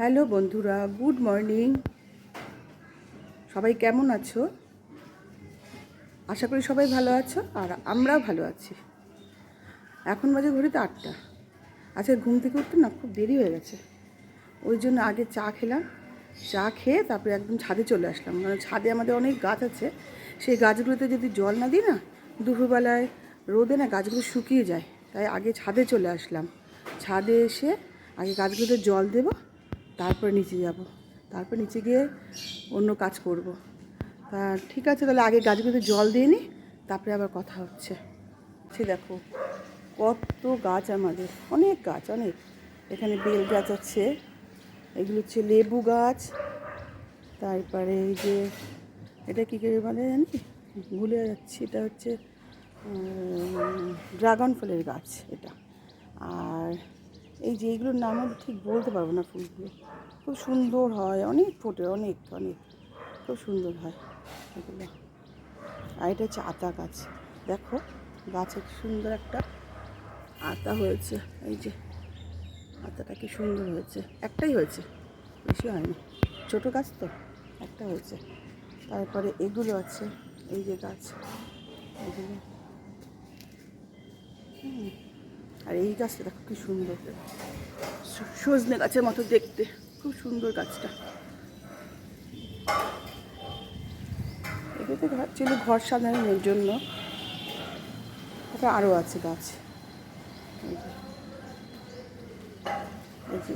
Hello বন্ধুরা, good morning. সবাই কেমন আছো? আশা করি সবাই ভালো আছো আর আমরাও ভালো আছি। এখন বাজে ঘড়িতে আটটা। আচ্ছা ঘুম থেকে উঠতে না খুব দেরি হয়ে গেছে। ওই জন্য আগে চা খেলাম। চা খেয়ে তারপরে একদম ছাদে চলে আসলাম। কারণ ছাদে আমাদের অনেক গাছ আছে। সেই গাছগুলোতে যদি জল না দিই না, দুপুরবেলায় রোদে না গাছগুলো শুকিয়ে যায়। তাই আগে ছাদে চলে আসলাম। ছাদে এসে আগে গাছগুলোতে জল দেব তারপরে নিচে যাব। তারপর নিচে গিয়ে অন্য কাজ করব। তা ঠিক আছে, তাহলে আগে গাছগুলোতে জল দিয়ে নিই তারপরে আবার কথা হচ্ছে। সে দেখো, কত গাছ আমাদের, অনেক গাছ, অনেক। এখানে বেল গাছ আছে, এগুলো হচ্ছে লেবু গাছ, তারপরে এই যে, এটা কী করে বলে জানি? ভুলে যাচ্ছি, এটা হচ্ছে ড্রাগন ফলের গাছ এটা। আর এই যে এইগুলোর নাম আমি ঠিক বলতে পারব না ফুলগুলো। খুব সুন্দর হয়, অনেক ফোটে, অনেক অনেক। খুব সুন্দর হয় এগুলো। আর এটা হচ্ছে আতা গাছ। দেখো, গাছে সুন্দর একটা আতা হয়েছে। এই যে, আতাটা কি সুন্দর হয়েছে। একটাই হয়েছে, বেশি হয়নি। ছোটো গাছ তো, একটা হয়েছে। তারপরে এগুলো আছে, এই যে গাছ। এগুলো। হুম। আর এই গাছটা দেখো কি সুন্দর। সজনে গাছের মতো দেখতে। খুব সুন্দর গাছটা। এগুলোতে ছিল ঘর সাজানোর জন্য। তারপরে আরও আছে গাছ।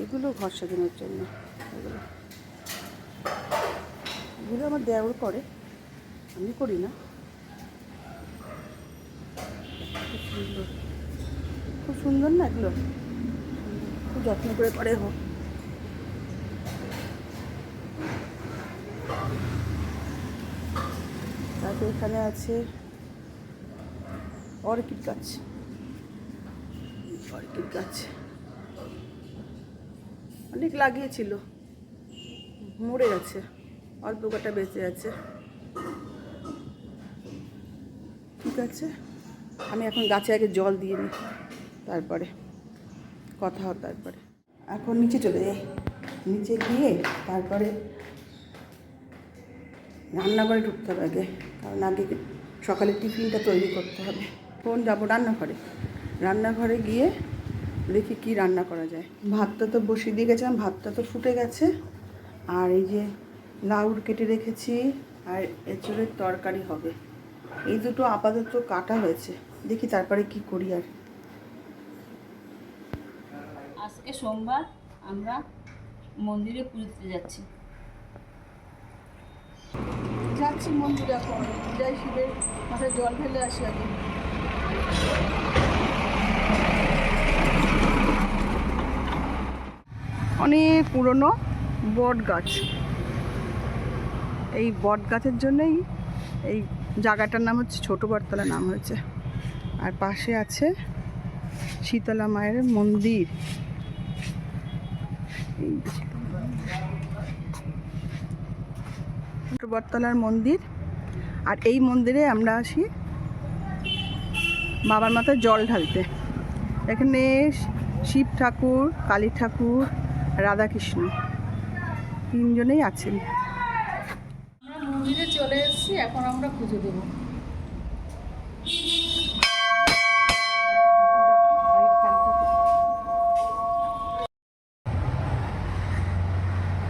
এগুলো ঘর সাজানোর জন্য। এগুলো। এগুলো আমার দেওয়ার করে। আমি করি না। সুন্দর। খুব সুন্দর না এগুলো? খুব যত্ন করে করে হোক। তারপরে এখানে আছে অর্কিড গাছ। অর্কিড গাছ। অনেক লাগিয়েছিল। মরে গেছে। অল্প কটা বেঁচে আছে। ঠিক আছে? আমি এখন গাছে আগে জল দিয়ে নিই। তারপরে, কথা তারপরে। এখন নিচে চলে যাই। নিচে গিয়ে তারপরে রান্নাঘরে ঢুকতে হবে আগে, কারণ আগে সকালে টিফিনটা তৈরি করতে হবে। কোন যাব রান্নাঘরে। রান্নাঘরে গিয়ে দেখি কি রান্না করা যায়। ভাতটা তো বসিয়ে দিয়ে গেছিলাম, ভাতটা তো ফুটে গেছে। আর এই যে লাউর কেটে রেখেছি, আর এঁচড়ের তরকারি হবে। এই দুটো আপাতত কাটা হয়েছে। দেখি তারপরে কি করি আর। আজকে সোমবার আমরা মন্দিরে পুজো দিতে যাচ্ছি। যাচ্ছি মন্দিরে এখন। যাই শিবের মাথায় জল ফেলে আসি আগে অনেক পুরনো বট গাছ। এই বট গাছের জন্যই এই জায়গাটার নাম হচ্ছে ছোটো বটতলা নাম হয়েছে। আর পাশে আছে শীতলা মায়ের মন্দির। বটতলার মন্দির। আর এই মন্দিরে আমরা আসি বাবার মাথায় জল ঢালতে। এখানে শিব ঠাকুর, কালী ঠাকুর, রাধাকৃষ্ণ তিনজনেই আছেন। মন্দিরে চলে এসেছি, এখন আমরা পুজো দেবো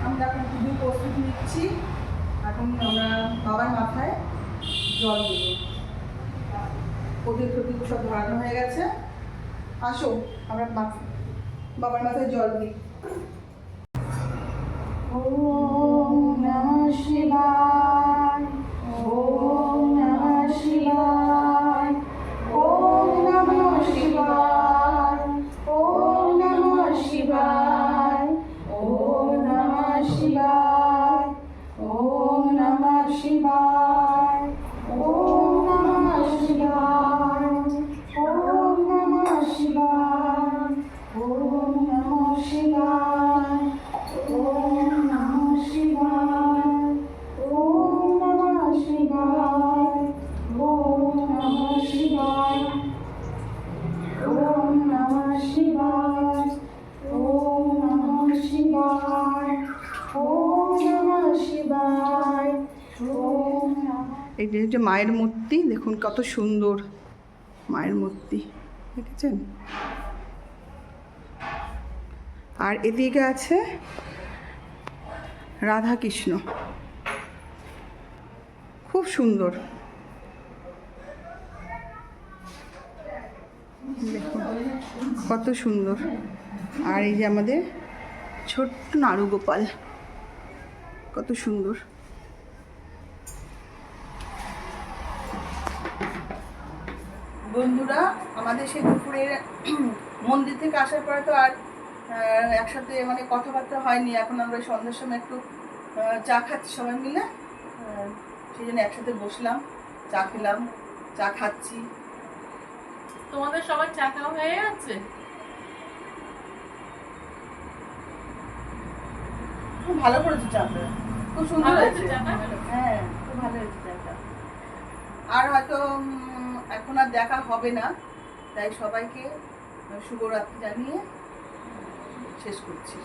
আমরা এখন পুজো প্রস্তুতি নিচ্ছি এখন আমরা বাবার মাথায় জল প্রতি সব ধরানো হয়ে গেছে আসো আমরা বাবার মাথায় জল দিই। ও নমঃ ওম শিবায়। শিবায়। এই যে যে মায়ের মূর্তি, দেখুন কত সুন্দর মায়ের মূর্তি, দেখেছেন? আর এদিকে আছে রাধাকৃষ্ণ। খুব সুন্দর। কত সুন্দর। আর এই যে আমাদের ছোট্ট নাড়ু গোপাল কত সুন্দর। বন্ধুরা, আমাদের সেই দুপুরের মন্দির থেকে আসার পরে তো আর একসাথে মানে কথাবার্তা হয়নি। এখন আমরা সন্ধ্যার সময় একটু চা খাচ্ছি সবাই মিলে। সেই জন্য একসাথে বসলাম, চা খেলাম, চা খাচ্ছি। তোমাদের সবার চা খাওয়া হয়ে যাচ্ছে খুব ভালো করেছে চাটা খুব সুন্দর হয়েছে হ্যাঁ খুব ভালো হয়েছে চাটা। আর হয়তো এখন আর দেখা হবে না। তাই সবাইকে শুভরাত্রি জানিয়ে শেষ করছি।